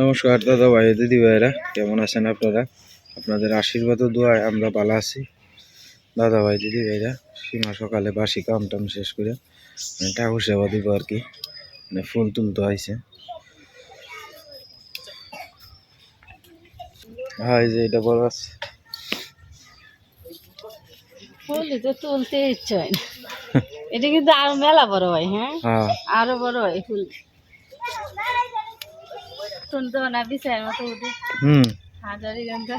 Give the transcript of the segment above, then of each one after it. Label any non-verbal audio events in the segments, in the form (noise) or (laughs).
নমস্কার দাদা ভাই দিদি ভাইরা কেমন আছেন আপনারা? আপনাদের আশীর্বাদ ও দোয়ায় আমরা ভালো আছি। দাদা ভাই দিদি ভাইরা সীমা সকালে বাসি কাম টাম শেষ করে মানে ঠাকুর সেবা দিব আর কি মানে ফুল তুলতে আইছে হয় যে এটা বড় আছে তো তুলতে ইচ্ছে হয় না। এটা কিন্তু আরও মেলা বড় হয় হ্যাঁ? হ্যাঁ। আরও বড় হয় ফুল। তুলতে না বিছায়ের মতো উঠে। হুম। হাজারি গানটা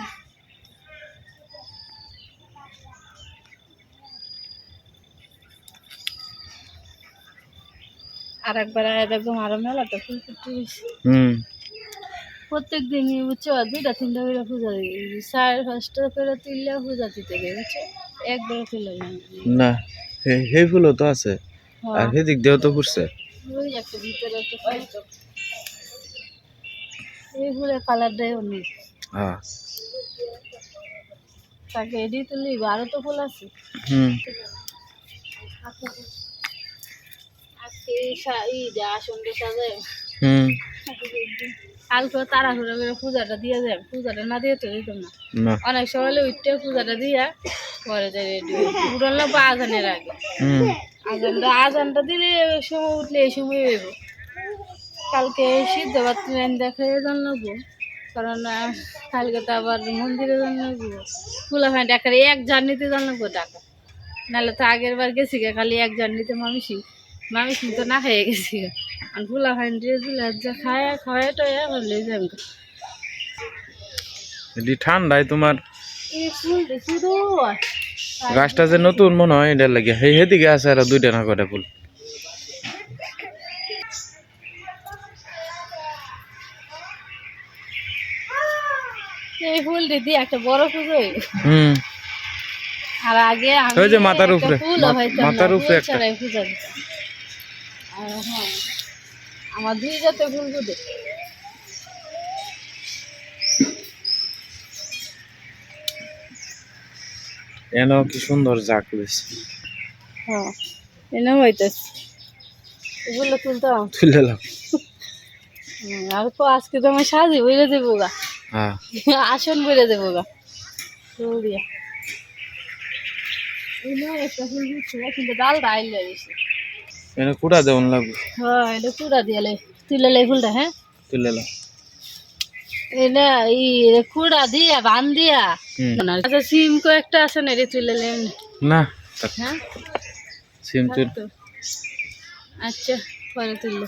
আর একবার আয়া আরও মেলা ফুল ফুটতে হুম। প্রত্যেক দিনই বুঝছ দুইটা তিনটা করে পূজা দিই। সাড়ে পাঁচটা করে তুললে পূজা দিতে বুঝছ? একবার না। হে- সেই ফুলও তো আছে। আর সেদিক দিয়েও তো ফুটছে ওই একটা ভিতরে একটা ফুল তো। এই ফুলের অন্য। হ্যাঁ। তাকে এডি তুলি আরও তো ফুল আছে। হুম। আজকে এই সা- আসনটা সাজায়। হুম। কালকে তাড়াহুড়ো করে পূজাটা দিয়ে যায় পূজাটা না দিয়ে তো দিতাম না। না। অনেক সময় উঠতে পূজাটা দিয়া পরে রেডি উঠল না বা আজানের আগে। আজানটা আজানটা দিলে সময় উঠলে এই সময় হইব। কালকে সিদ্ধ ভাত দেখে জানলাবো কারণ কালকে তো আবার মন্দিরে জানলাবো ফুলা ভাই ডাকার এক জার্নিতে জানলাবো ডাকা। নাহলে তো আগের বার গেছি গে, খালি এক জার্নিতে মামিসি মামিসি তো না খেয়ে গেছি গে। আর ফুলা ভাই দিয়ে দিলে যা খায় খাওয়াই টয়া হলে যাই এটি ঠান্ডায় তোমার গাছটা যে নতুন মনে হয় এটার লাগে। সেই সেদিকে আছে আর দুইটা না কটা ফুল। এই ফুল দিদি একটা বড়। হুম। আর আগে আমি ওই যে মাথার উপরে, মাথার একটা। আর হ্যাঁ, আমার দুই জাতের ফুল ফুটে এন কি সুন্দর জাক লইছে হ্যাঁ এনে হইতেছে। এগুলো তুলতাম। তুলে আর তো আজকে তো আমি সাজি বইরে দেবো গা। (laughs) আসন বইরে দেবো গা। ফুল দিয়া এনে কুড়া দেওয়ান লাগবে। হ্যাঁ এটা পুরা দিয়ালে তুলে লাই ফুলটা হ্যাঁ? তুলে এলাম এটা ই কুড়া দিয়া বান দিয়া। আচ্ছা সিম কয়েকটা আছে না রে তুলে লেন না হ্যাঁ? সিম তুল আচ্ছা পরে তুললো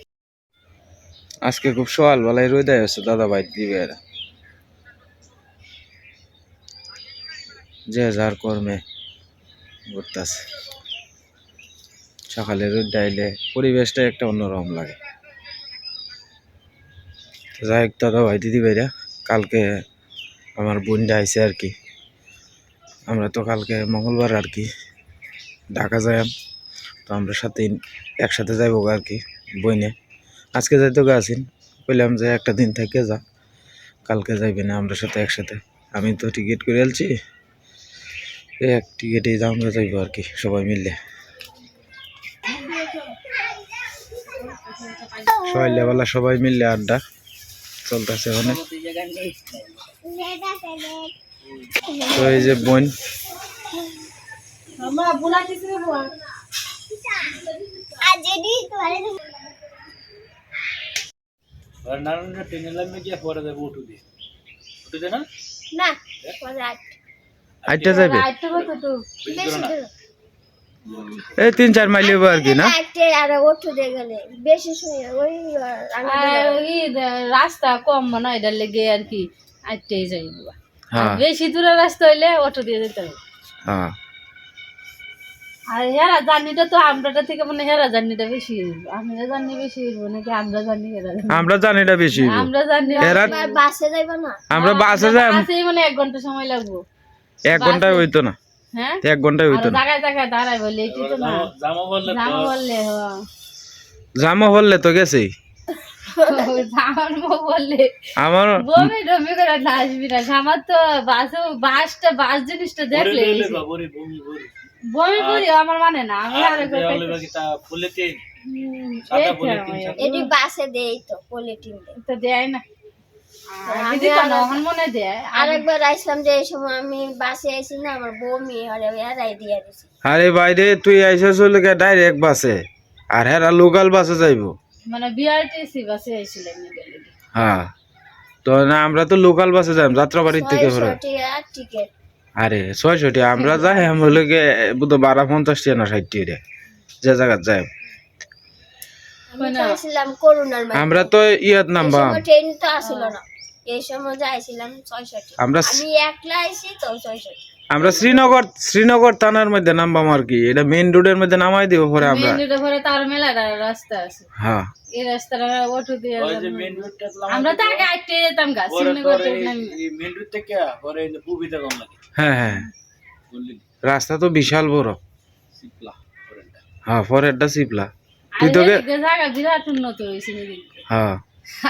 আজকে খুব সকাল বেলায় রোদায় আছে, দাদা ভাই দিবে যে যার কর্মে ঘুরতেছে। সকালে রোদ ডাইলে পরিবেশটা একটা অন্যরকম লাগে। যাই হোক, দাদা ভাই দিদি ভাইরা, কালকে আমার বোনটা আইছে আর কি। আমরা তো কালকে মঙ্গলবার আর কি ঢাকা যাই তো আমরা সাথে একসাথে যাইব আর কি বইনে আজকে যাইতে গেছেন বললাম যে একটা দিন থেকে যা কালকে যাইবে না আমরা সাথে একসাথে। আমি তো টিকিট করে এলছি এই এক টিকিটেই আমরা যাইব আর কি সবাই মিললে সকালবেলা সবাই মিললে আড্ডা চলতেছে ওখানে। তো এই যে বোন। আমরা বুলা কিছু বুয়া না? আটটা যাইবে আইতে কত তো এই তিন চার মাইল আর কি না? আর ওঠো দিয়ে গেলে। বেশি সময় ওই আর ই দে- রাস্তা কম মনে হয় এটার লেগে আর কি আইতেই যাই হ্যাঁ। বেশি দূরের রাস্তা হইলে অটো দিয়ে যেতে হবে। হ্যাঁ। আর হেরা জার্নিটা তো আমরাটা থেকে মানে হেরা জার্নিটা বেশি আমরা জার্নি বেশি হইব নাকি আমরা জার্নি হেরা আমরা জানি বেশি হইবো। আমরা জার্নি এরা আর বাসে যাইবা না? আমরা বাসে যাই আসেই মানে এক ঘণ্টা সময় লাগবো। এক ঘন্টায় হইতো না। হ্যাঁ? এক ঘন্টায় হইতো না। জায়গায় জায়গায় দাঁড়াই বলে এটি তো না। জামা বললে হ্যাঁ জামা হলে তো গেছেই। বললে আমার বমি ডমি করে আসবি না। আমার তো বাস বাসটা বাস জিনিসটা দেখলে বমি করি আমার মানে না আমি আর এটি বাসে দেই তো পলিটিন দেয়। তো দেয় না। আগে দিত না, এখন মনে দেয়। আরেকবার আইসলাম যে এই সময় আমি বাসে আইছি না আমার বমি আর এরাই দিয়া দিছি। আরে বাইরে তুই আইসা চলে গে ডাইরেক্ট বাসে আর হেরা লোকাল বাসে যাইবো। মানে বিআরটিসি বাসে আইছিলাম হ্যাঁ তো না আমরা তো লোকাল বাসে যাই যাত্রাবাড়ির থেকে ঘরে আর ছয়শটি আমরা যাই আমরা লোকে বুধ বারো পঞ্চাশ টাকা না ষাট রে যে জায়গা যাই। আমরা তো ইয়াত নামবাম। ট্রেন তো আসিল না। এই সময় যাইছিলাম আমরা আমি একলা আইছি তো ছয়ষট্টি আমরা শ্রীনগর শ্রীনগর থানার মধ্যে নামবাম আর কি। এটা মেইন রোডের মধ্যে নামাই দিব পরে আমরা। মেন রোডে পরে তার মেলা রাস্তা আছে। হ্যাঁ। এই রাস্তাটা অটো দিয়ে যাব। আমরা তো আগে আইতে যেতাম গা শ্রীনগর থেকে নামি। হ্যাঁ হ্যাঁ। রাস্তা তো বিশাল বড়। সিপলা হ্যাঁ পরেরটা সিপলা তুই আর তোকে এদিকে জায়গা বিরাট উন্নত হয়েছে এদিকে হ্যাঁ।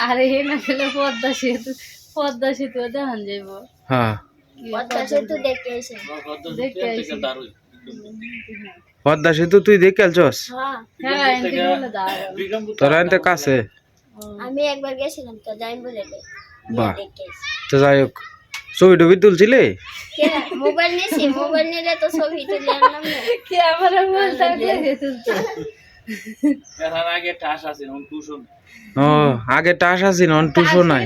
আরে হে না গেলে পদ্মা সেতু পদ্মা সেতু দেখান যাইব। হ্যাঁ। পদ্মা সেতু আইছি পদ্মা সেতু তুই দেখে আলছস হ্যাঁ। হ্যাঁ তোরা এনতে কাছে? আমি একবার গেছিলাম তো যাই বলে বাহ। তো যাই হোক ছবি টবি তুলছিলে? মোবাইল নিয়েছি মোবাইল নিলে তো ছবি তুলে আনলাম না কে আমার তুলতে ও আগে টাস আসি নন টুসো নাই।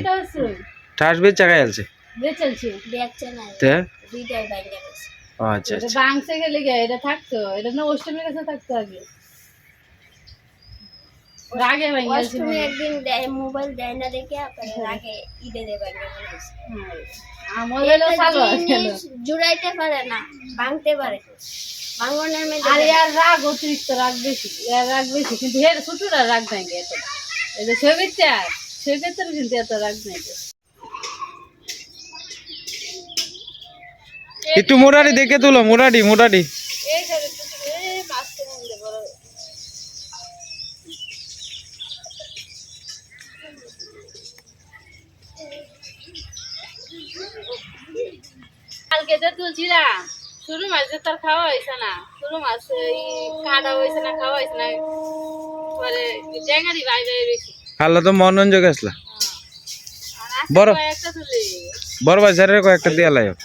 টাস বেচ আছে। বেচলছি দেখছে না। তে? দুইটাই বাইরে গেছে। আচ্ছা আচ্ছা। বাংসে গেলে গে এটা থাকতো এটা না অষ্টমীর কাছে থাকতো আগে। রাগে ভেঙে অষ্টমী একদিন দেয় মোবাইল দেয় না দেখে আপনার ঈদে দেবার আমার হলো। ভালো জুড়াইতে পারে না ভাঙতে পারে। ভাঙনের মধ্যে আর ইয়ার রাগ অতিরিক্ত রাগ বেশি ইয়ার রাগ বেশি কিন্তু এর ছোটরা রাগ নাই গে এত। এই যে ছবির চার ছবির চার কিন্তু এত রাগ নাই একটু মোরারি দেখে তুলো মধ্যে বড়। কালকে যে তুলছিলাম। শুরু মাছ যে তার খাওয়া হয়েছে না। শুরু মাছ কাটা হয়েছে না খাওয়া হয়েছে না। পরে ড্যাঙ্গারি বাই বাই রয়েছে। আল্লাহ তো মনোরঞ্জক আসলা। বড় বড় ভাই স্যারের কয়েকটা দিয়া লাই তার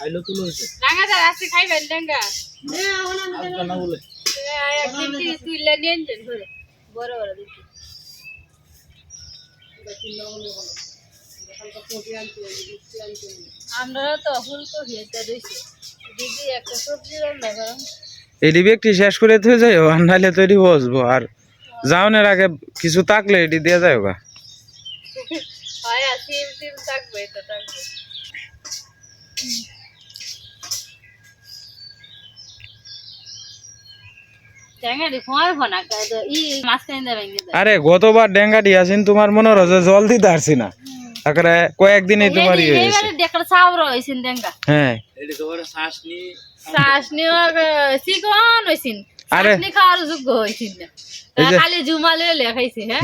আমরা তো ফুলকপি এটা দিদি একটা সবজি রান্না করো এটি একটি শেষ করে থয়ে যাই আর নাহলে তো এটি বসবো। আর যাওনের আগে কিছু থাকলে এটি দিয়ে যায় গা। হয় আর সিম সিম থাকবে এটা থাকবে। আরে গতবার ডেঙ্গা দিয়াছিন তোমার মনে রয়েছে জল দিতে পারছি না? তারপরে কয়েকদিনই তোমার ইয়ে হয়েছে। এইবারে দেখার চাউর হয়েছেন ডেঙ্গা। হ্যাঁ। শ্বাস নিয়ে হয়েছিন আরে। নিয়ে খাওয়ার যোগ্য হয়েছিন না। খালি জুমা লইলে খাইছি হ্যাঁ?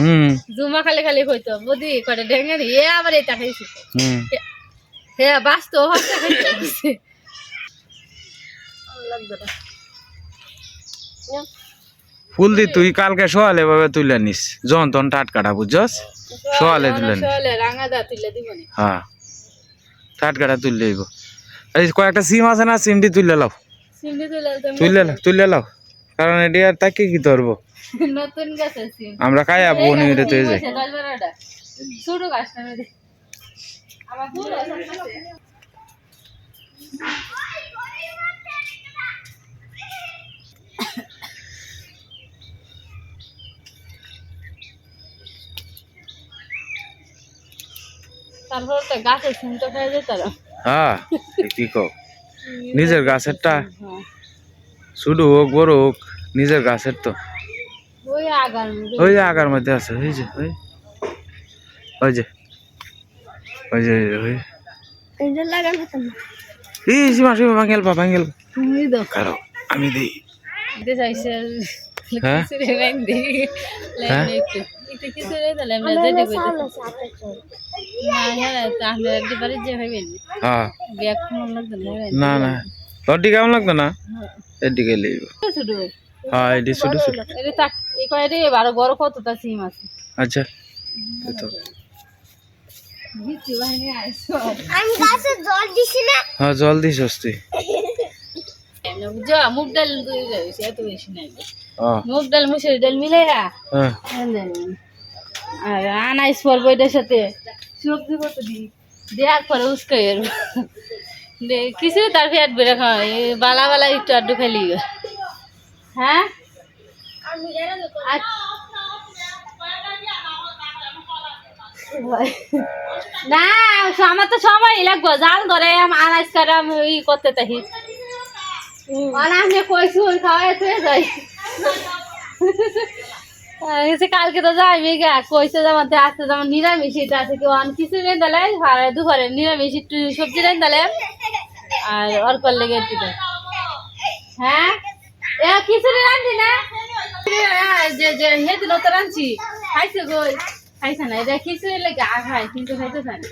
জুমা খালি খালি হইতো বদি করে ডেঙ্গারি এ আবার এটা খাইছি। হুম। হে বাস্তব হচ্ছে খাইতে ফুল দি তুই কালকে সোয়ালে ভাবে তুলে নিস। যখন তখন টাটকাটা বুঝছস? সোয়ালে তুলে নিস। চলে রাঙা দা তুলে দিব নি। হ্যাঁ। টাটকাটা দিব। এই কয়েকটা সিম আছে না সিমটি তুললে লাও। তুলে তো তুললে লাও তুললে লাও। কারণ এটি আর তাকে কি ধরবো? নতুন গাছ সিম আমরা খাই আবো নিমিরে তুই যাই দশ বারোটা ছোট গাছ না মেয়েদের। আমার ফুল আছে। তারপর তো গাছের সিম তো খাই যেত হ্যাঁ এ কি কও। নিজের গাছেরটা হ্যাঁ। শুধু হোক বড় হোক নিজের গাছের তো। ওই আগার ওই যে আগার মধ্যে আছে ওই যে ওই। ওই যে ওই যে ওই। না। এই সীমা সীমা ভাঙেল বা ভাঙেল। তুমি দাও। কারও আমি দিই। দিতে চাইছে হ্যাঁ? লাইন দিই? লাইন একটু। একটু খিচুড়ি দিলে আমরা যেতে কইতে চাউল আছে আটার চাউল না হ্যাঁ তাহলে যে হ্যাঁ। ব্যাগ না। তোর দিকে কেমন লাগতো না? এর দিকে হ্যাঁ এটি ছোটো ছোটো। বড় কতটা সিম আছে। আচ্ছা। তো। ভিত্তি বাহিনী আইসো আমি গাছে জল হ্যাঁ জল দিস তুই মুগ ডাল এত বেশি নাই। হ্যাঁ। মুগ ডাল মুসুরি ডাল মিলে হ্যাঁ। আর আনাইস পড়ব এটার সাথে। সবজি কত দিই দেওয়ার পরে উস্কাই এর কিছু তার পেট বেড়ে খাওয়া বালা বালা একটু আড্ডু খালি। হ্যাঁ। না আমার তো সময় লাগবো। জাল ধরে আনাজ করে আমি ই করতে আমি কইছি, ওই খাওয়াই যাই। কালকে তো যাইবি গা কইছে যেমন আসতে যেমন নিরামিষ এটা আছে কেউ অন কিছু নেই দিলে আর দুপুরে নিরামিষ একটু সবজি নেই দিলে আর অল্প লেগে একটু হ্যাঁ? এ খিচুড়ি রান্ধি না? এ, যে যে হেদিন তো রাঁধছি। খাইছে গই খাইছে না এটা খিচুড়ি লেগে আ খায় কিন্তু খাইতে চায় (laughs) না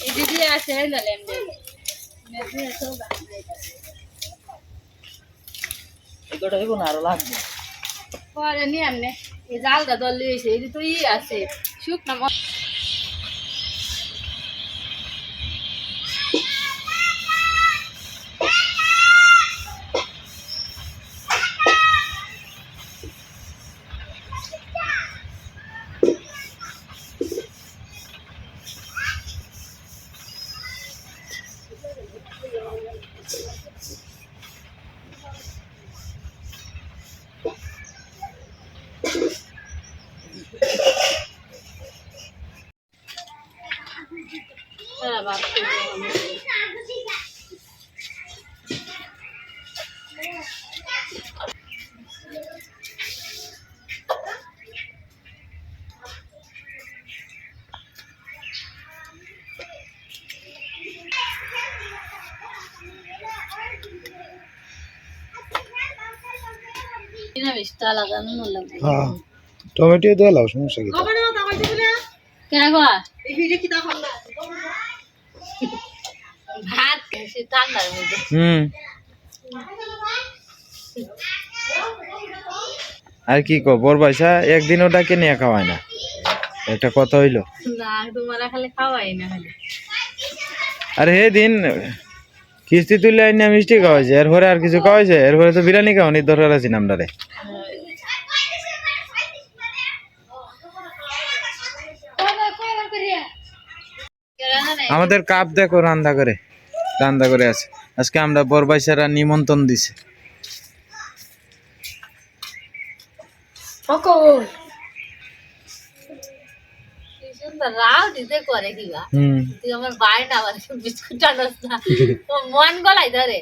এই দিদি আছে দিলে এমনি এমনি আছে ওগা। পরে নি এমনি এই জালটা দল দিয়েছে এই তো ই আছে শুকনো টমেটো দিয়ে লাও সমস্যা কি? কেন ভাত ঠান্ডার মধ্যে। হুম। আর কি কো বর পয়সা একদিন ওটাকে নিয়ে খাওয়ায় না। এটা কথা হইল। না তোমার খালি খাওয়াই না খালি। আর হে দিন কিস্তি তুললে আইনে মিষ্টি খাওয়াইছে এরপরে আর কিছু খাওয়াইছে? এরপরে তো বিরিয়ানি খাওয়ানির দরকার আছে নামটারে আমাদের কাপ দেখো রান্না করে। রান্না করে আছে। আজকে আমরা বরবাইসারা নিমন্ত্রণ দিছে। মন গলাই ধরে।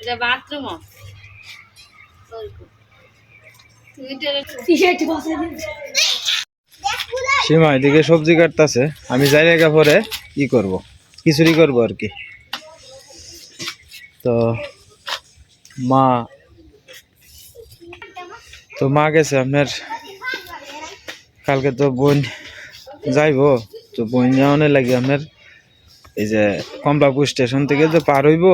এটা বাথরুম সীমা এদিকে সবজি কাটতেছে। আমি যাই রেখা পরে ই করব খিচুড়ি করব আর কি। তো মা তো মা গেছে আপনার। কালকে তো বোন যাইবো তো বোন যাওয়ানোর লাগে আপনার এই যে কমলাপুর স্টেশন থেকে তো পার হইব।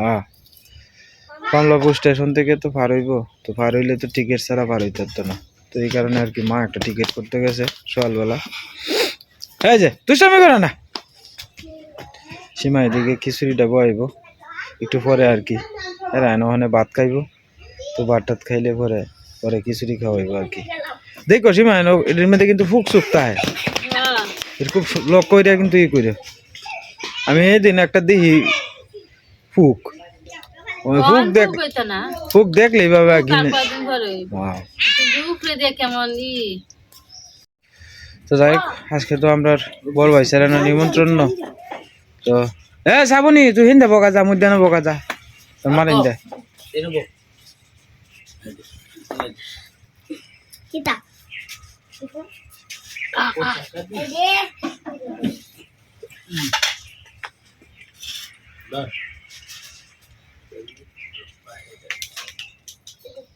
হ্যাঁ। কমলাপুর স্টেশন থেকে তো পার হইব। তো পার হইলে তো টিকিট ছাড়া পার হইতে হতো না। তো এই কারণে আর কি মা একটা টিকিট করতে গেছে সকালবেলা। এই যে তুই সামনে করে না। সীমা এদিকে খিচুড়িটা বইব একটু পরে আর কি। এরা এনে ওখানে ভাত খাইব। তো ভাত টাত খাইলে পরে পরে খিচুড়ি খাওয়াইব আর কি। দেখো সীমা এটার মধ্যে কিন্তু ফুক হয় হ্যাঁ এর খুব লক কইরা কিন্তু ই করে আমি এদিন একটা দেখি ফুক। ওই ফুক দেখ ফুক দেখলে বাবা উপরে দিয়ে কেমন ই। তো যাই আজকে তো আমরা বড় ভাই স্যারের নিমন্ত্রণ ন। তো এ শ্রাবণী তুই হিন্দে বকা যা মুদ্দানো বকা যা। তোর মারেন দে। কিতা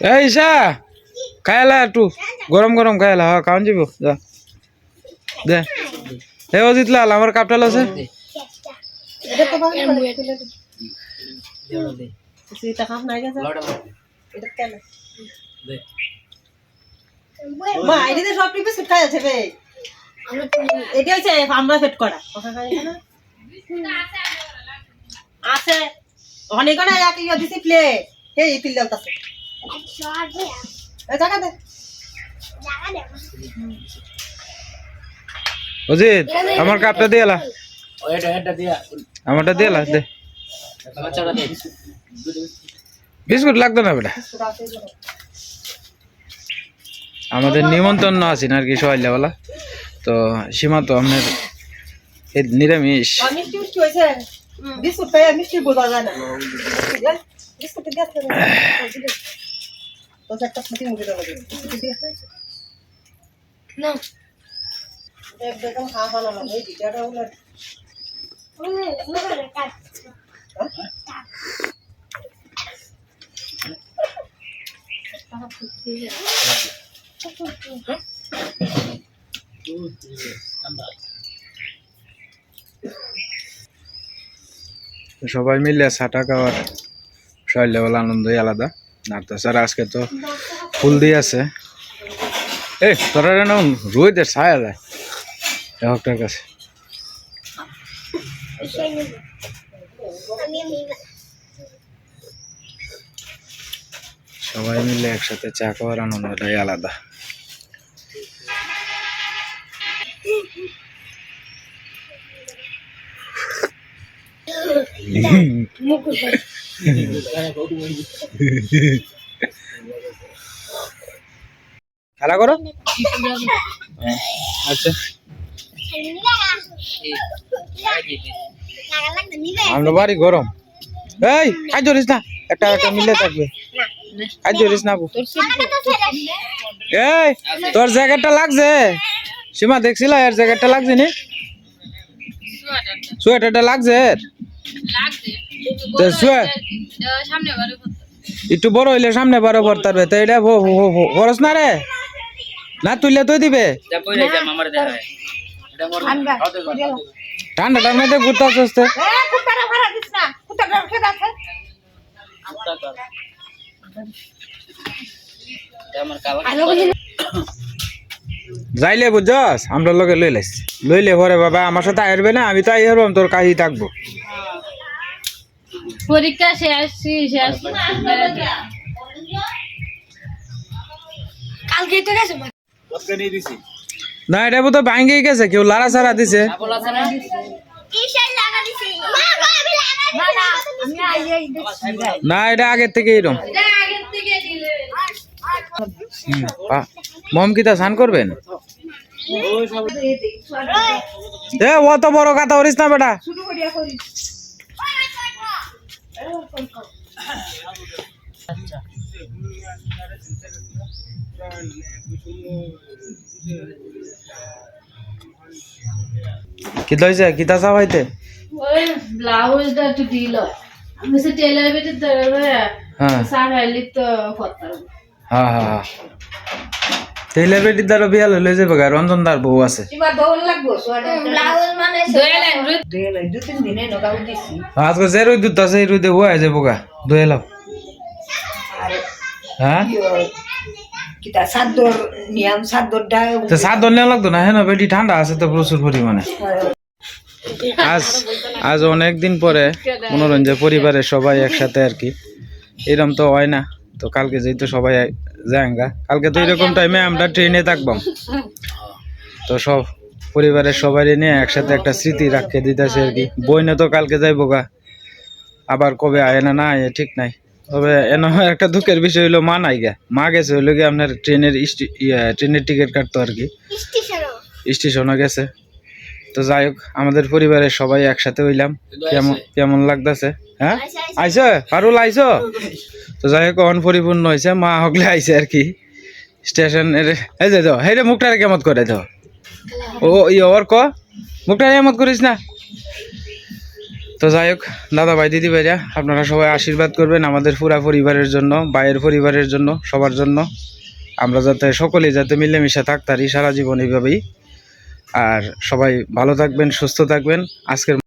এই ঈশা, খাইলা একটু। গরম গরম খাইলা। হ্যাঁ খাওয়ান যাব যা। দে। হে অজিত লাল, আমার কাপটাল আছে আছে আছে। অনেক না এক ইয়ে দিছি এই পিল। দালতাছে এ জায়গা দে অজিত আমার কাপটা দিয়ে এলা আমারটা দিয়ে এলা দে। বিস্কুট লাগতো না বেটা? আমাদের নিমন্ত্রণ আছে না আর কি সকালবেলা তো সীমা তো আপনার নিরামিষ। বিস্কুট বোঝা যায় না। (sighs) একটা ফুটি মুখে দেবো না। একদম দিটাটা হলো সবাই মিলে ছাটা খাওয়ার সকালবেলা আনন্দই আলাদা। আজকে তো ফুল আছে। এ তোরা যেন রোদের ছায়া যায় কাছে। সবাই মিলে একসাথে চা খাওয়ার আনন্দটাই আলাদা। খেলা করো। আচ্ছা। আমরা বাড়ি গরম। এই কাজ ধরিস না। একটা একটা মিলে থাকবে। কাজ ধরিস না এই তোর জ্যাকেটটা লাগছে? সীমা দেখছিল? এর জ্যাকেটটা লাগছে নি? সোয়েটারটা লাগছে একটু বড় হইলে সামনে বারো ভর তারবে তো এটা ভ- ভ- ভ- খরচ না রে। না তুইলে তুই দিবে। ঠান্ডাটার মধ্যে ঘুরতে আসতে। কুত্তাটা ভাড়া দিস না। কুত্তাটা খেতে আছে যাইলে বুঝছস? আমরা লোকে লই লাইছি লইলে পরে বাবা আমার সাথে আইরবে না আমি তো আই হারবাম তোর কাজই থাকব। পরীক্ষা শেষ শেষ। কালকে তো গেছে না এটা তো ভাঙ্গে গেছে কেউ লাড়া ছাড়া দিছে। কিসের লাগা দিছি? মা আমি লাগা দিছি আমি আই আই দেখছি না এটা আগের থেকে এরকম আগের থেকে দিলে। মম কিতা স্নান করবেন? এ অত বড় কথা করিস না বেটা। কিতা হয়েছে কিতা চাপ হইতে ওই ব্লাউজটা একটু ঢিল হয়। আমি সে টেলার বেটে ধরে হ্যাঁ। সারাইলি তো করতাম। হ্যাঁ হ্যাঁ। হ্যাঁ তেলের বেটির দ্বারা বিয়া লইলে যাবে গা রঞ্জন দার বউ আছে। মানে দয়া লাগে দুই তিন দিনে নগাও আজকে যে রুই দুধ আছে এই ধুয়ে লাও আর হ্যাঁ? সাদ্দর নিয়ম সাদ্দরটা তো সাত দল নেওয়া লাগতো না? হ্যাঁ না বেটি ঠান্ডা আছে তো প্রচুর পরিমাণে। আজ আজ অনেক দিন পরে মনোরঞ্জন পরিবারের সবাই একসাথে আর কি। এরম তো হয় না। তো কালকে যেহেতু সবাই যায়গা কালকে তো এরকম টাইমে আমরা ট্রেনে থাকবাম তো সব পরিবারের সবাই নিয়ে একসাথে একটা স্মৃতি রাখতে দিতেছে আর কি। বইনে তো কালকে যাইবো গা। আবার কবে আয় না না আয় ঠিক নাই। তবে এন একটা দুঃখের বিষয় হলো মা নাই গা। মা গেছে হইল কি আপনার ট্রেনের ইয়া, ট্রেনের টিকিট কাটতো আর কি। স্টেশনও। স্টেশনে গেছে। তো যাই হোক আমাদের পরিবারের সবাই একসাথে হইলাম। কেমন কেমন লাগতেছে হ্যাঁ? আইসো পারুল আইসো তো যাই হোক অন পরিপূর্ণ হয়েছে মা হকলে আইসে আর কি। স্টেশন এই যে দাও হেরে মুখটারে কেমত করে দাও ও ই ওর ক? মুখটারে এমত করিস না? তো যাই হোক দাদা ভাই দিদি ভাইরা আপনারা সবাই আশীর্বাদ করবেন আমাদের পুরা পরিবারের জন্য ভাইয়ের পরিবারের জন্য সবার জন্য। আমরা যাতে সকলেই যাতে মিলেমিশে থাকতারি সারা জীবন এইভাবেই আর সবাই ভালো থাকবেন সুস্থ থাকবেন। আজকের